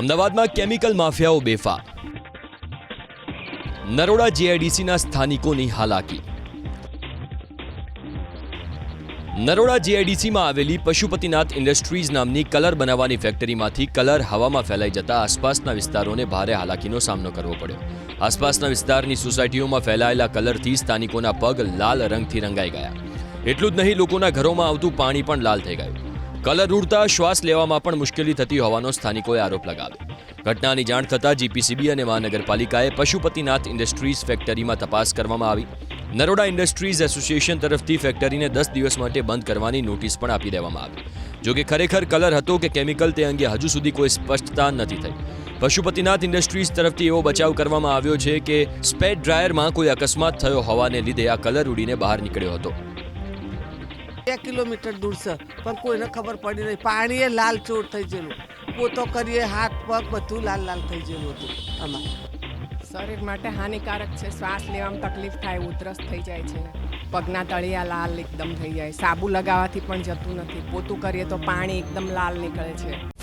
અમદાવાદમાં કેમિકલ માફિયાઓ બેફા. નરોડા જીઆઈડીસીના સ્થાનિકોની હાલાકી. નરોડા જીઆઈડીસીમાં આવેલી પશુપતિનાથ ઇન્ડસ્ટ્રીઝ નામની કલર બનાવવાની ફેક્ટરીમાંથી કલર હવામાં ફેલાઈ જતા આસપાસના વિસ્તારોને ભારે હાલાકીનો સામનો કરવો પડ્યો. આસપાસના વિસ્તારની સોસાયટીઓમાં ફેલાયેલા કલરથી સ્થાનિકોના પગ લાલ રંગથી રંગાઈ ગયા. એટલું જ નહીં, લોકોના ઘરોમાં આવતું પાણી પણ લાલ થઈ ગયું. કલર ઉડતા શ્વાસ લેવામાં પણ મુશ્કેલી થતી હોવાનો સ્થાનિકોએ આરોપ લગાવ્યો. ઘટનાની જાણ થતાં જીપીસીબી અને મહાનગરપાલિકાએ પશુપતિનાથ ઇન્ડસ્ટ્રીઝ ફેક્ટરીમાં તપાસ કરવામાં આવી. નરોડા ઇન્ડસ્ટ્રીઝ એસોસિએશન તરફથી ફેક્ટરીને દસ દિવસ માટે બંધ કરવાની નોટિસ પણ આપી દેવામાં આવી. જોકે ખરેખર કલર હતો કે કેમિકલ તે અંગે હજુ સુધી કોઈ સ્પષ્ટતા નથી થઈ. પશુપતિનાથ ઇન્ડસ્ટ્રીઝ તરફથી એવો બચાવ કરવામાં આવ્યો છે કે સ્પેડ ડ્રાયરમાં કોઈ અકસ્માત થયો હોવાને લીધે આ કલર ઉડીને બહાર નીકળ્યો હતો. બે કિલોમીટર દૂર છે. પણ કોઈને ખબર પડી નહીં. પાણીએ લાલ ચોર થઈ ગયેલું. પોતો કરીએ હાથ પગ બધું લાલ લાલ થઈ ગયેલું હતું આમાં. શરીર માટે હાનિકારક છે. શ્વાસ લેવામાં તકલીફ થાય, ઉધરસ થઈ જાય છે. પગના તળિયા લાલ એકદમ થઈ જાય. સાબુ લગાવવાથી પણ જતું નથી. પોતું કરીએ તો પાણી એકદમ લાલ નીકળે છે.